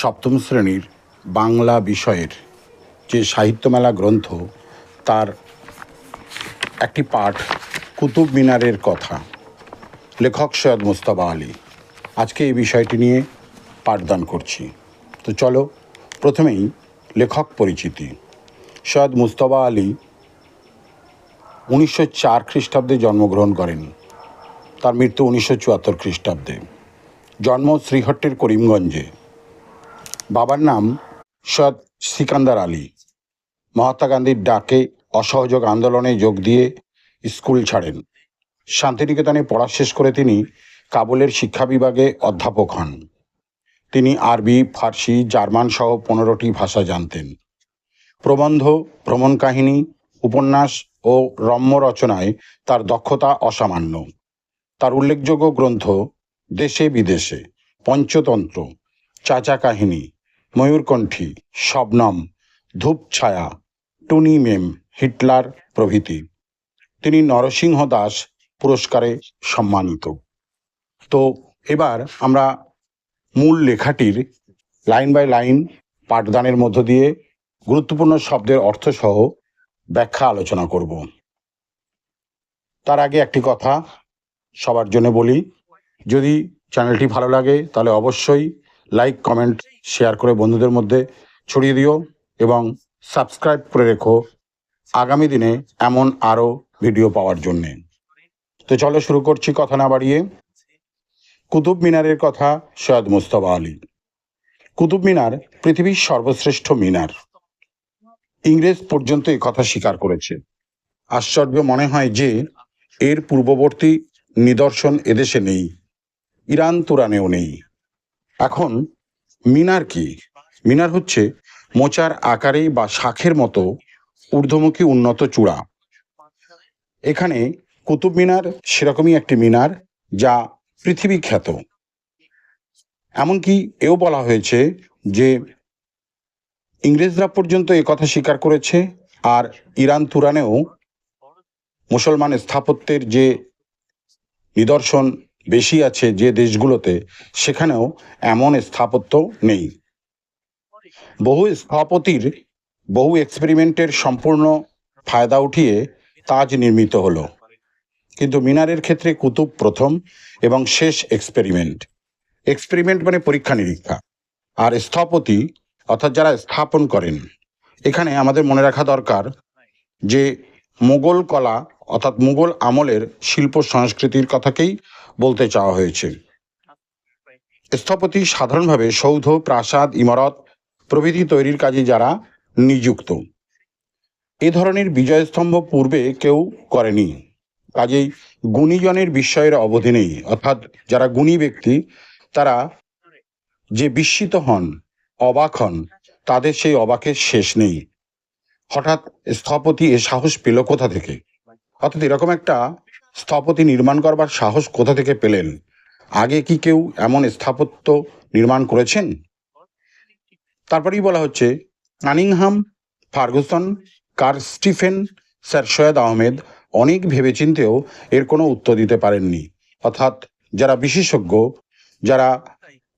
সপ্তম শ্রেণির বাংলা বিষয়ের যে সাহিত্যমেলা গ্রন্থ, তার একটি পাঠ, কুতুব মিনারের কথা, লেখক সৈয়দ মুস্তাবা আলী। আজকে এই বিষয়টি নিয়ে পাঠদান করছি। তো চলো, প্রথমেই লেখক পরিচিতি। সৈয়দ মুস্তাবা আলী উনিশশো চার খ্রিস্টাব্দে জন্মগ্রহণ করেন। তার মৃত্যু উনিশশো চুয়াত্তর খ্রিস্টাব্দে। জন্ম শ্রীহট্টের করিমগঞ্জে। বাবার নাম সৈয়দ সিকান্দার আলী। মহাত্মা গান্ধীর ডাকে অসহযোগ আন্দোলনে যোগ দিয়ে স্কুল ছাড়েন। শান্তিনিকেতনে পড়া শেষ করে তিনি কাবুলের শিক্ষা বিভাগে অধ্যাপক হন। তিনি আরবি, ফার্সি, জার্মান সহ পনেরোটি ভাষা জানতেন। প্রবন্ধ, ভ্রমণ কাহিনী, উপন্যাস ও রম্য রচনায় তার দক্ষতা অসামান্য। তার উল্লেখযোগ্য গ্রন্থ দেশে বিদেশে, পঞ্চতন্ত্র, চাচা কাহিনী ময়ূরকণ্ঠী, শবনম, ধূপছায়া টুনি মেম হিটলার প্রভৃতি। তিনি নরসিংহ দাস পুরস্কারে সম্মানিত। তো এবার আমরা মূল লেখাটির লাইন বাই লাইন পাঠদানের মধ্য দিয়ে গুরুত্বপূর্ণ শব্দের অর্থসহ ব্যাখ্যা আলোচনা করব। তার আগে একটি কথা সবার জন্য বলি। যদি চ্যানেলটি ভালো লাগে তাহলে অবশ্যই লাইক কমেন্ট শেয়ার করে বন্ধুদের মধ্যে ছড়িয়ে দিও এবং সাবস্ক্রাইব করে রেখো আগামী দিনে এমন আরও ভিডিও পাওয়ার জন্যে। তো চলো শুরু করছি কথা না বাড়িয়ে। কুতুব মিনারের কথা সৈয়দ মুস্তফা আলী। কুতুব মিনার পৃথিবীর সর্বশ্রেষ্ঠ মিনার। ইংরেজ পর্যন্ত এই কথা স্বীকার করেছে। আশ্চর্য মনে হয় যে এর পূর্ববর্তী নিদর্শন এদেশে নেই, ইরান তুরানেও নেই। এখন মিনার কি? মিনার হচ্ছে মোচার আকারে বা শাখের মতো ঊর্ধ্বমুখী উন্নত চূড়া। এখানে কুতুব মিনার সেরকমই একটি মিনার যা পৃথিবী খ্যাত এমনকি এও বলা হয়েছে যে ইংরেজরা পর্যন্ত কথা স্বীকার করেছে আর ইরান তুরানেও মুসলমান স্থাপত্যের যে নিদর্শন বেশি আছে যে দেশগুলোতে, সেখানেও এমন স্থাপত্য নেই। বহু স্থপতির বহু এক্সপেরিমেন্টের সম্পূর্ণ ফায়দা উঠিয়ে তাজ নির্মিত হলো। কিন্তু মিনারের ক্ষেত্রে কুতুব প্রথম এবং শেষ এক্সপেরিমেন্ট এক্সপেরিমেন্ট মানে পরীক্ষা নিরীক্ষা। আর স্থপতি, অর্থাৎ যারা স্থাপন করেন, এখানে আমাদের মনে রাখা দরকার যে মুঘল কলা, অর্থাৎ মুঘল আমলের শিল্প সংস্কৃতির কথাকেই বলতে চাওয়া হয়েছে। স্থপতি সাধারণভাবে সৌধ, প্রাসাদ, ইমারত প্রভৃতি তৈরির কাজে যারা নিযুক্ত। এ ধরনের বিজয়স্তম্ভ পূর্বে কেউ করেনি। কাজেই গুণীজনের বিস্ময়ের অবধি নেই। অর্থাৎ যারা গুণী ব্যক্তি, তারা যে বিস্মিত হন, অবাক হন, তাদের সেই অবাকের শেষ নেই। হঠাৎ স্থপতি এ সাহস পেল কোথা থেকে? অর্থাৎ এরকম একটা স্থপতি নির্মাণ করবার সাহস কোথা থেকে পেলেন? আগে কি কেউ এমন স্থাপত্য নির্মাণ করেছেন? তারপরেই বলা হচ্ছে Cunningham Fergusson, Carr Stephen, sir Syed Ahmed অনেক ভেবেচিন্তেও এর কোনো উত্তর দিতে পারেননি। অর্থাৎ যারা বিশেষজ্ঞ, যারা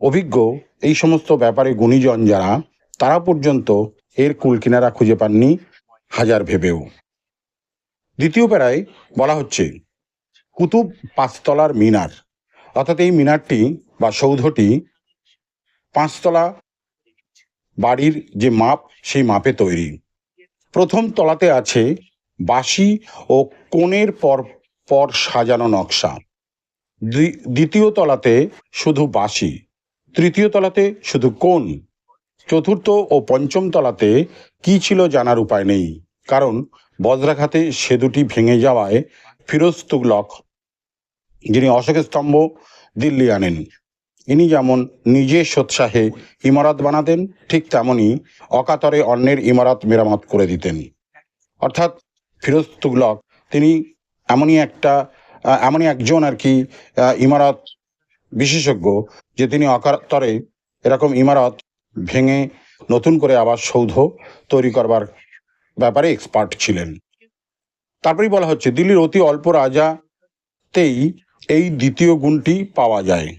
অভিজ্ঞ, এই সমস্ত ব্যাপারে গুণীজন যারা, তারা পর্যন্ত এর কুলকিনারা খুঁজে পাননি হাজার ভেবেও। দ্বিতীয় প্যারায় বলা হচ্ছে কুতুব পাঁচতলার মিনার। অর্থাৎ এই মিনারটি বা সৌধটি পাঁচতলা বাড়ির যে মাপ, সেই মাপে তৈরি। প্রথম তলাতে আছে বাঁশি ও কোণের পর পর সাজানো নকশা। দ্বি- দ্বিতীয় তলাতে শুধু বাঁশি, তৃতীয় তলাতে শুধু কোণ, চতুর্থ ও পঞ্চম তলাতে কি ছিল জানার উপায় নেই। কারণ বজ্রাঘাতে সে দুটি ভেঙে যাওয়ায় ফিরোজ তুগলক যিনি অশোক স্তম্ভ দিল্লি আনেন। ইনি যেমন নিজে সোৎসাহে ইমারত বানাতেন, ঠিক তেমনই অকাতরে অন্যের ইমারত মেরামত করে দিতেন। অর্থাৎ ফিরোজ তুগলক তিনি এমনই একটা, এমনই একজন আর কি, ইমারত বিশেষজ্ঞ, যে তিনি অকাতরে এরকম ইমারত ভেঙে নতুন করে আবার সৌধ তৈরি করবার ব্যাপারে এক্সপার্ট ছিলেন। তারপরেই বলা হচ্ছে, দিল্লির অতি অল্প রাজাতেই এই দ্বিতীয় গুণটি পাওয়া যায়।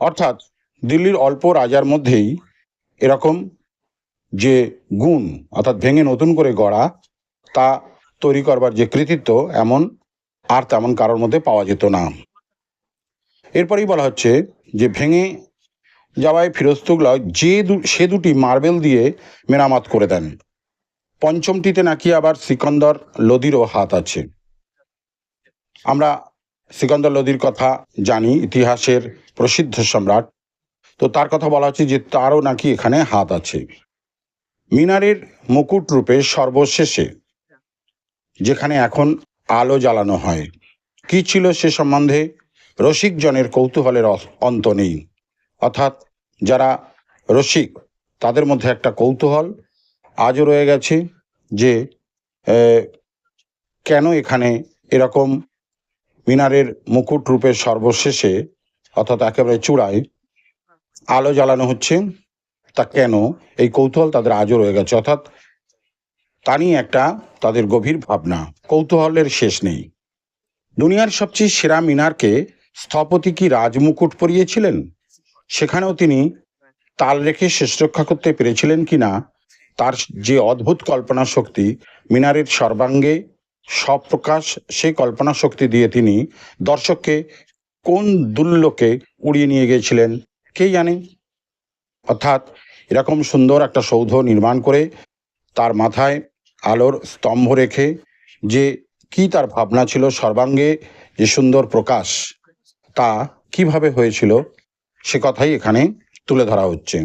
অর্থাৎ দিল্লির অল্প রাজার মধ্যেই এরকম যে গুণ, অর্থাৎ ভেঙে নতুন করে গড়া, তা তৈরি করবার যে কৃতিত্ব এমন আর তেমন কারোর মধ্যে পাওয়া যেত না। এরপরেই বলা হচ্ছে যে, ভেঙে যাওয়ায় ফিরোজ তুগলক যে সে দুটি মার্বেল দিয়ে মেরামত করে দেন। পঞ্চমটিতে নাকি আবার সিকন্দর লোদিরও হাত আছে। আমরা সিকন্দর লোদির কথা জানি, ইতিহাসের প্রসিদ্ধ সম্রাট। তো তার কথা বলা হচ্ছে যে তারও নাকি এখানে হাত আছে। মিনারের মুকুট রূপে সর্বশেষে, যেখানে এখন আলো জ্বালানো হয়, কি ছিল সে সম্বন্ধে রসিকজনের কৌতূহলের অন্ত নেই। অর্থাৎ যারা রসিক, তাদের মধ্যে একটা কৌতূহল আজও রয়ে গেছে যে কেন এখানে এরকম মিনারের মুকুট রূপের সর্বশেষে, অর্থাৎ একেবারে চূড়ায় আলো জ্বালানো হচ্ছে, তা কেন? এই কৌতূহল তাদের আজও রয়ে গেছে। অর্থাৎ তা নিয়ে একটা তাদের গভীর ভাবনা। কৌতূহলের শেষ নেই। দুনিয়ার সবচেয়ে সেরা মিনারকে স্থপতি কি রাজমুকুট পরিয়েছিলেন? সেখানেও তিনি তাল রেখে শেষ রক্ষা করতে পেরেছিলেন কিনা? তার যে অদ্ভুত কল্পনা শক্তি মিনারের সর্বাঙ্গে সপ্রকাশ সেই কল্পনা শক্তি দিয়ে তিনি দর্শককে কোন দুল্লোকে উড়িয়ে নিয়ে গিয়েছিলেন, কে জানে? অর্থাৎ এরকম সুন্দর একটা সৌধ নির্মাণ করে তার মাথায় আলোর স্তম্ভ রেখে যে কি তার ভাবনা ছিল সর্বাঙ্গে যে সুন্দর প্রকাশ, তা কীভাবে হয়েছিল, সে কথাই এখানে তুলে ধরা হচ্ছে।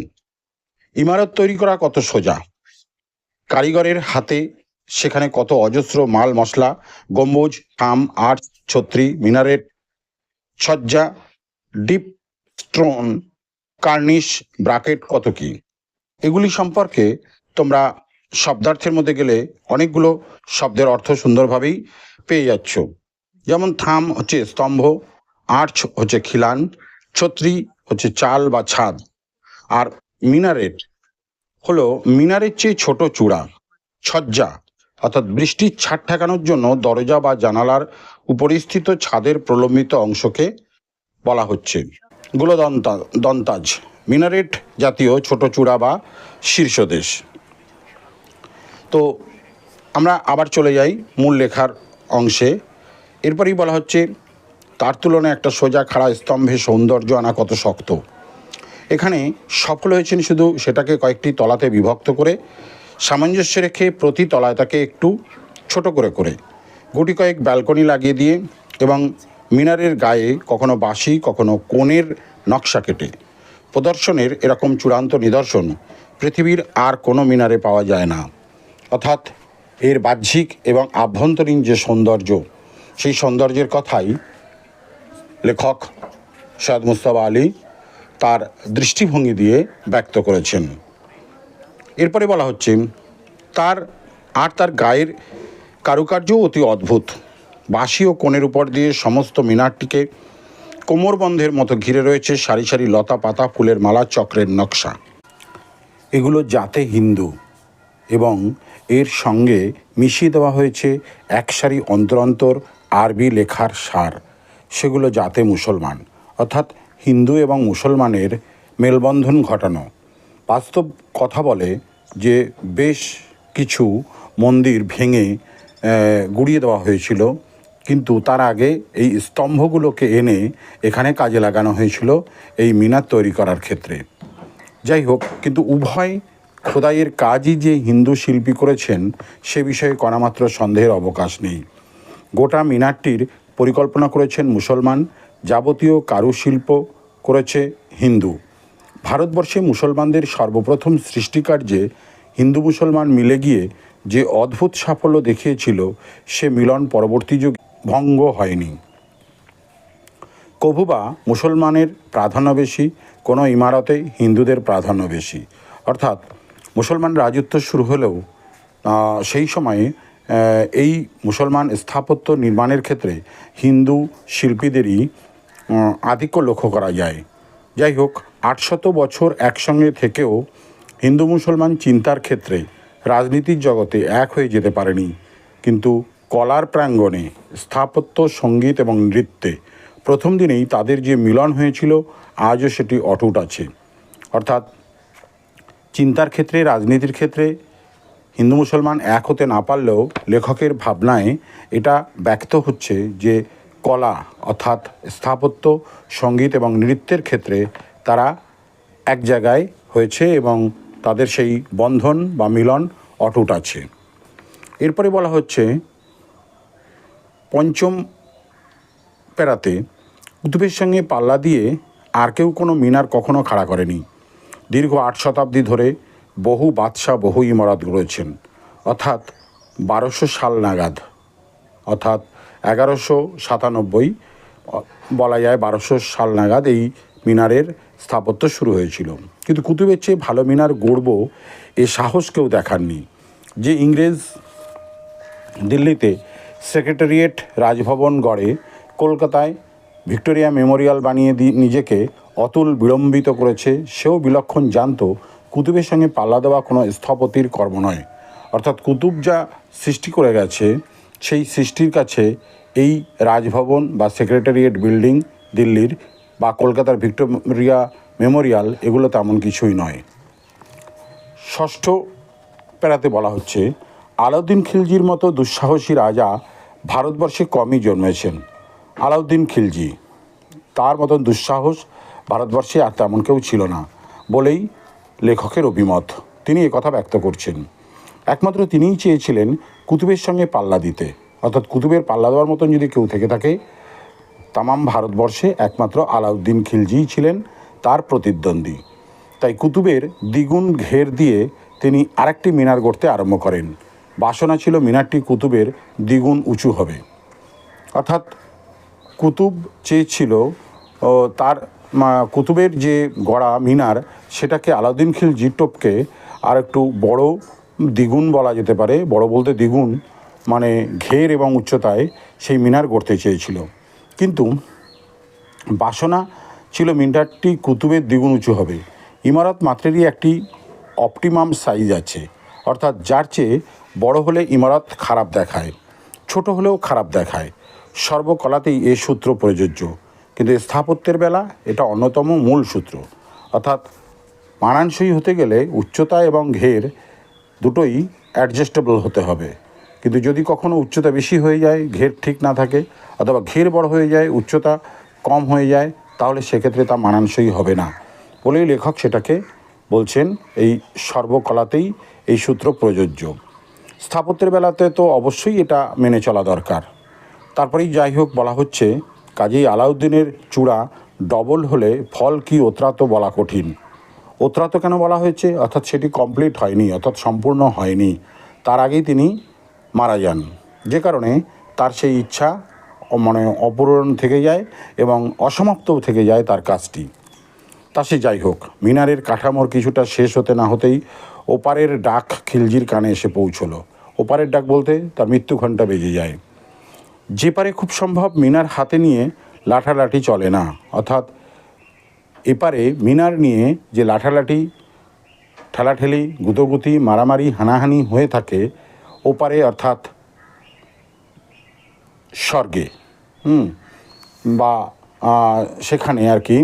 ইমারত তৈরি করা কত সোজা। কারিগরের হাতে সেখানে কত অজস্র মাল, মশলা, গম্বুজ থাম আর্চ ছত্রি, মিনারেট সজ্জা ডিপ স্টোন, কার্নিশ, ব্রাকেট কত কি? এগুলি সম্পর্কে তোমরা শব্দার্থের মধ্যে গেলে অনেকগুলো শব্দের অর্থ সুন্দরভাবেই পেয়ে যাচ্ছ। যেমন থাম হচ্ছে স্তম্ভ আর্চ হচ্ছে খিলান, ছত্রি হচ্ছে চাল বা ছাদ, আর মিনারেট হলো মিনারের চেয়ে ছোট চূড়া, ছজ্জা, অর্থাৎ বৃষ্টির ছাদ ঠেকানোর জন্য দরজা বা জানালার উপরিস্থিত ছাদের প্রলম্বিত অংশকে বলা হচ্ছে। গুলো দন্তা দন্তাজ, মিনারেট জাতীয় ছোট চূড়া বা শীর্ষদেশ। তো আমরা আবার চলে যাই মূল লেখার অংশে। এরপরেই বলা হচ্ছে, তার তুলনায় একটা সোজা খাড়া স্তম্ভে সৌন্দর্য আনা কত শক্ত। এখানে সফল হয়েছেন শুধু সেটাকে কয়েকটি তলাতে বিভক্ত করে, সামঞ্জস্য রেখে প্রতি তলায় তাকে একটু ছোট করে করে, গুটি কয়েক ব্যালকনি লাগিয়ে দিয়ে এবং মিনারের গায়ে কখনো বাঁশি, কখনো কোণের নকশা কেটে। প্রদর্শনের এরকম চূড়ান্ত নিদর্শন পৃথিবীর আর কোনো মিনারে পাওয়া যায় না। অর্থাৎ এর বাহ্যিক এবং আভ্যন্তরীণ যে সৌন্দর্য, সেই সৌন্দর্যের কথাই লেখক সৈয়দ মুস্তফা আলী তার দৃষ্টিভঙ্গি দিয়ে ব্যক্ত করেছেন। এরপরে বলা হচ্ছে, তার, আর তার গায়ের কারুকার্যও অতি অদ্ভুত। বাঁশি ও কোণের উপর দিয়ে সমস্ত মিনারটিকে কোমরবন্ধের মতো ঘিরে রয়েছে সারি সারি লতা পাতা, ফুলের মালা, চক্রের নকশা। এগুলো জাতে হিন্দু এবং এর সঙ্গে মিশিয়ে দেওয়া হয়েছে এক সারি অন্তর অন্তর আরবি লেখার সার। সেগুলো জাতে মুসলমান। অর্থাৎ হিন্দু এবং মুসলমানের মেলবন্ধন ঘটানো। বাস্তব কথা বলে যে বেশ কিছু মন্দির ভেঙে গুড়িয়ে দেওয়া হয়েছিল। কিন্তু তার আগে এই স্তম্ভগুলোকে এনে এখানে কাজে লাগানো হয়েছিল এই মিনার তৈরি করার ক্ষেত্রে। যাই হোক, কিন্তু উভয় খোদাইয়ের কাজই যে হিন্দু শিল্পী করেছেন, সে বিষয়ে কণামাত্র সন্দেহের অবকাশ নেই। গোটা মিনারটির পরিকল্পনা করেছেন মুসলমান যাবতীয় কারুশিল্প করেছে হিন্দু। ভারতবর্ষে মুসলমানদের সর্বপ্রথম সৃষ্টিকার্যে হিন্দু মুসলমান মিলে গিয়ে যে অদ্ভুত সাফল্য দেখিয়েছিল, সে মিলন পরবর্তী যুগ ভঙ্গ হয়নি। কভু বা মুসলমানের প্রাধান্য বেশি, কোনো ইমারতে হিন্দুদের প্রাধান্য বেশি। অর্থাৎ মুসলমান রাজত্ব শুরু হলেও সেই সময়ে এই মুসলমান স্থাপত্য নির্মাণের ক্ষেত্রে হিন্দু শিল্পীদেরই আধিক্য লক্ষ্য করা যায়। যাই হোক, আটশত বছর একসঙ্গে থেকেও হিন্দু মুসলমান চিন্তার ক্ষেত্রে রাজনীতির জগতে এক হয়ে যেতে পারেনি। কিন্তু কলার প্রাঙ্গণে স্থাপত্য, সংগীত এবং নৃত্যে প্রথম দিনেই তাদের যে মিলন হয়েছিল, আজও সেটি অটুট আছে। অর্থাৎ চিন্তার ক্ষেত্রে, রাজনীতির ক্ষেত্রে হিন্দু মুসলমান এক হতে না পারলেও লেখকের ভাবনায় এটা ব্যক্ত হচ্ছে যে কলা অর্থাৎ স্থাপত্য, সংগীত এবং নৃত্যের ক্ষেত্রে তারা এক জায়গায় হয়েছে এবং তাদের সেই বন্ধন বা মিলন অটুট আছে। এরপরে বলা হচ্ছে, পঞ্চম পেরাতে কুতুবের সঙ্গে পাল্লা দিয়ে আর কেউ কোনো মিনার কখনো খাড়া করেনি। দীর্ঘ আট শতাব্দী ধরে বহু বাদশাহ, বহু ইমারত গড়েছেন। অর্থাৎ বারোশো সাল নাগাদ, অর্থাৎ এগারোশো সাতানব্বই, বলা যায় বারোশো সাল নাগাদ এই মিনারের স্থাপত্য শুরু হয়েছিল। কিন্তু কুতুবের চেয়ে ভালো মিনার গড়ব এ সাহস কেউ দেখাননি। যে ইংরেজ দিল্লিতে সেক্রেটারিয়েট রাজভবন গড়ে, কলকাতায় ভিক্টোরিয়া মেমোরিয়াল বানিয়ে দিয়ে নিজেকে অতুল বিলম্বিত করেছে, সেও বিলক্ষণ জানত কুতুবের সঙ্গে পাল্লা দেওয়া কোনো স্থপতির কর্ম নয়। অর্থাৎ কুতুব যা সৃষ্টি করে গেছে সেই সৃষ্টির কাছে এই রাজভবন বা সেক্রেটারিয়েট বিল্ডিং দিল্লির বা কলকাতার ভিক্টোরিয়া মেমোরিয়াল এগুলো তেমন কিছুই নয়। ষষ্ঠ প্যারাতে বলা হচ্ছে, আলাউদ্দিন খিলজির মতো দুঃসাহসী রাজা ভারতবর্ষে কমই জন্মেছেন। আলাউদ্দিন খিলজি, তার মতন দুঃসাহস ভারতবর্ষে আর তেমন কেউ ছিল না বলেই লেখকের অভিমত। তিনি কথা ব্যক্ত করছেন। একমাত্র তিনিই চেয়েছিলেন কুতুবের সঙ্গে পাল্লা দিতে। অর্থাৎ কুতুবের পাল্লা দেওয়ার মতন যদি কেউ থেকে থাকে, তামাম ভারতবর্ষে একমাত্র আলাউদ্দিন খিলজিই ছিলেন তার প্রতিদ্বন্দ্বী। তাই কুতুবের দ্বিগুণ ঘের দিয়ে তিনি আরেকটি মিনার গড়তে আরম্ভ করেন। বাসনা ছিল মিনারটি কুতুবের দ্বিগুণ উঁচু হবে। অর্থাৎ কুতুব চেয়েছিল তার কুতুবের যে গড়া মিনার, সেটাকে আলাউদ্দিন খিলজি টপকে আর একটু বড় দ্বিগুণ বলা যেতে পারে, বড় বলতে দ্বিগুণ মানে ঘের এবং উচ্চতায় সেই মিনার গড়তে চেয়েছিল। কিন্তু বাসনা ছিল মিনারটি কুতুবের দ্বিগুণ উঁচু হবে। ইমারত মাত্রেরই একটি অপটিমাম সাইজ আছে, অর্থাৎ যার চেয়ে বড় হলে ইমারত খারাপ দেখায়, ছোট হলেও খারাপ দেখায়। সর্বকলাতেই এ সূত্র প্রযোজ্য। কিন্তু স্থাপত্যের বেলা এটা অন্যতম মূল সূত্র। অর্থাৎ মানানসই হতে গেলে উচ্চতা এবং ঘের দুটোই অ্যাডজাস্টেবল হতে হবে। কিন্তু যদি কখনো উচ্চতা বেশি হয়ে যায়, ঘের ঠিক না থাকে, অথবা ঘের বড় হয়ে যায়, উচ্চতা কম হয়ে যায়, তাহলে সেক্ষেত্রে তা মানানসই হবে না। বলেই লেখক সেটাকে বলছেন এই সর্বকলাতেই এই সূত্র প্রযোজ্য। স্থাপত্যের বেলাতে তো অবশ্যই এটা মেনে চলা দরকার। তারপরেই যাই হোক বলা হচ্ছে, কাজেই আলাউদ্দিনের চূড়া ডবল হলে ফল কি ওতরাত বলা কঠিন। ওতরাত কেন বলা হয়েছে? অর্থাৎ সেটি কমপ্লিট হয়নি, অর্থাৎ সম্পূর্ণ হয়নি। তার আগেই তিনি মারা যান। যে কারণে তার সেই ইচ্ছা মানে অপূরণ থেকে যায় এবং অসমাপ্ত থেকে যায় তার কাজটি। তা সে যাই হোক, মিনারের কাঠামোর কিছুটা শেষ হতে না হতেই ওপারের ডাক খিলজির কানে এসে পৌঁছলো। ওপারের ডাক বলতে তার মৃত্যু ঘণ্টা বেজে যায়। যে পারে খুব সম্ভব মিনার হাতে নিয়ে লাঠালাঠি চলে না, অর্থাৎ এপারে মিনার নিয়ে যে লাঠালাঠি, ঠেলাঠেলি গুতোগুতি মারামারি, হানাহানি হয়ে থাকে, ওপারে অর্থাৎ স্বর্গে। হুম, বা সেখানে আর কি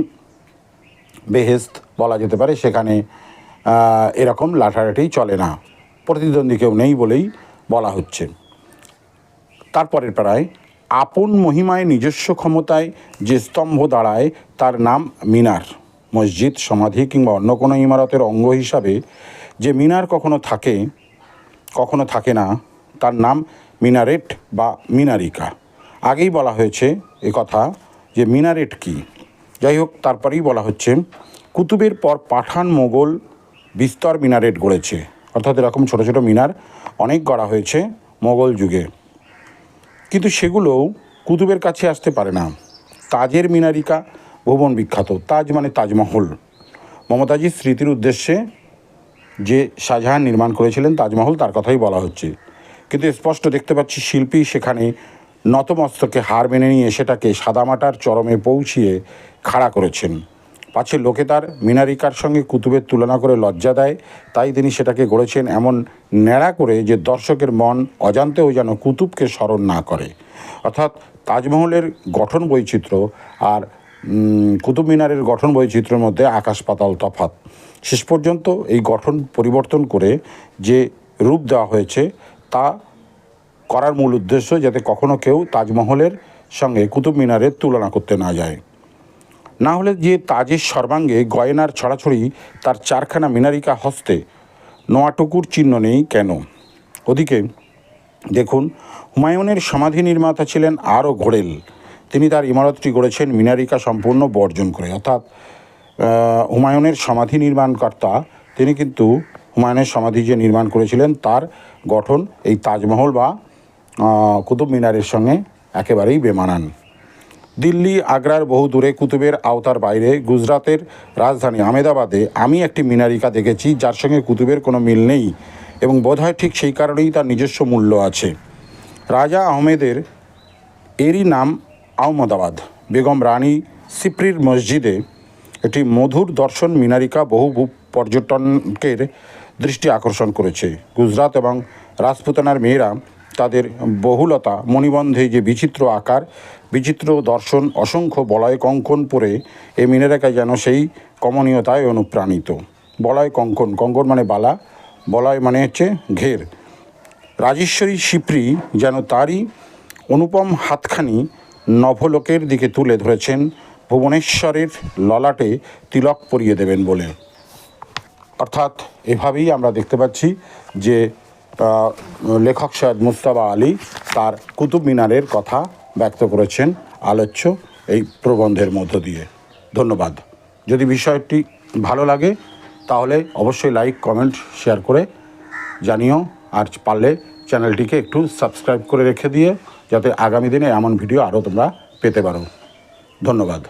বেহেস্ত বলা যেতে পারে, সেখানে এরকম লাঠালাঠি চলে না। প্রতিদ্বন্দ্বী কেউ নেই বলেই বলা হচ্ছে। তারপরের প্রায় আপন মহিমায় নিজস্ব ক্ষমতায় যে স্তম্ভ দাঁড়ায়, তার নাম মিনার। মসজিদ, সমাধি কিংবা অন্য কোনো ইমারতের অঙ্গ হিসাবে যে মিনার কখনো থাকে কখনো থাকে না, তার নাম মিনারেট বা মিনারিকা। আগেই বলা হয়েছে এ কথা যে মিনারেট কি? যাই হোক তারপরেই বলা হচ্ছে, কুতুবের পর পাঠান মোগল বিস্তর মিনারেট গড়েছে। অর্থাৎ এরকম ছোটো ছোটো মিনার অনেক গড়া হয়েছে মোগল যুগে। কিন্তু সেগুলোও কুতুবের কাছে আসতে পারে না। তাজের মিনারিকা ভুবন বিখ্যাত। তাজ মানে তাজমহল। মমতাজির স্মৃতির উদ্দেশ্যে যে শাহজাহান নির্মাণ করেছিলেন তাজমহল, তার কথাই বলা হচ্ছে। কিন্তু স্পষ্ট দেখতে পাচ্ছি শিল্পী সেখানে নতমস্তকে হার মেনে নিয়ে সেটাকে সাদামাটার চরমে পৌঁছিয়ে খাড়া করেছেন। পাছে লোকে তার মিনারিকার সঙ্গে কুতুবের তুলনা করে লজ্জা দেয়, তাই তিনি সেটাকে গড়েছেন এমন ন্যাড়া করে যে দর্শকের মন অজান্তেও যেন কুতুবকে স্মরণ না করে। অর্থাৎ তাজমহলের গঠন বৈচিত্র্য আর কুতুব মিনারের গঠন বৈচিত্র্যের মধ্যে আকাশ পাতাল তফাত শেষ পর্যন্ত এই গঠন পরিবর্তন করে যে রূপ দেওয়া হয়েছে, তা করার মূল উদ্দেশ্য যাতে কখনো কেউ তাজমহলের সঙ্গে কুতুব মিনারের তুলনা করতে না যায়। না হলে যে তাজের সর্বাঙ্গে গয়নার ছড়াছড়ি, তার চারখানা মিনারিকা হস্তে। নোয়াটুকুর চিহ্ন নেই কেন? ওদিকে, দেখুন, হুমায়ুনের সমাধি নির্মাতা ছিলেন আরও ঘোড়েল। তিনি তার ইমারতটি গড়েছেন মিনারিকা সম্পূর্ণ বর্জন করে। অর্থাৎ হুমায়ুনের সমাধি নির্মাণকর্তা, তিনি কিন্তু হুমায়ুনের সমাধি যে নির্মাণ করেছিলেন, তার গঠন এই তাজমহল বা কুতুব মিনারের সঙ্গে একেবারেই বেমানান। দিল্লি, আগ্রার বহু দূরে কুতুবের আওতার বাইরে গুজরাতের রাজধানী আমেদাবাদে আমি একটি মিনারিকা দেখেছি, যার সঙ্গে কুতুবের কোনো মিল নেই এবং বোধহয় ঠিক সেই কারণেই তার নিজস্ব মূল্য আছে। রাজা আহমেদের এরই নাম আহমদাবাদ। বেগম রানী সিপ্রির মসজিদে একটি মধুর দর্শন মিনারিকা বহু পর্যটনকের দৃষ্টি আকর্ষণ করেছে। গুজরাত এবং রাজপুতানার মেয়েরা তাদের বহুলতা, মণিবন্ধে যে বিচিত্র আকার, বিচিত্র দর্শন, অসংখ্য বলয় কঙ্কন পরে এই মিনারিকা যেন সেই কমনীয়তায় অনুপ্রাণিত। বলয় কঙ্কন কঙ্কন মানে বালা, বলয় মানে হচ্ছে ঘের। রাজেশ্বরী শিপ্রি যেন তারই অনুপম হাতখানি নভলোকের দিকে তুলে ধরেছেন, ভুবনেশ্বরের ললাটে তিলক পরিয়ে দেবেন বলে। অর্থাৎ এভাবেই আমরা দেখতে পাচ্ছি যে লেখক সৈয়দ মুস্তাবা আলী তার কুতুব মিনারের কথা ব্যক্ত করেছেন আলোচ্য এই প্রবন্ধের মধ্য দিয়ে। ধন্যবাদ। যদি বিষয়টি ভালো লাগে, তাহলে অবশ্যই লাইক, কমেন্ট, শেয়ার করে জানিও। আর পারলে চ্যানেলটিকে একটু সাবস্ক্রাইব করে রেখে দিয়ে যাতে আগামী দিনে এমন ভিডিও আরও তোমরা পেতে পারো। ধন্যবাদ।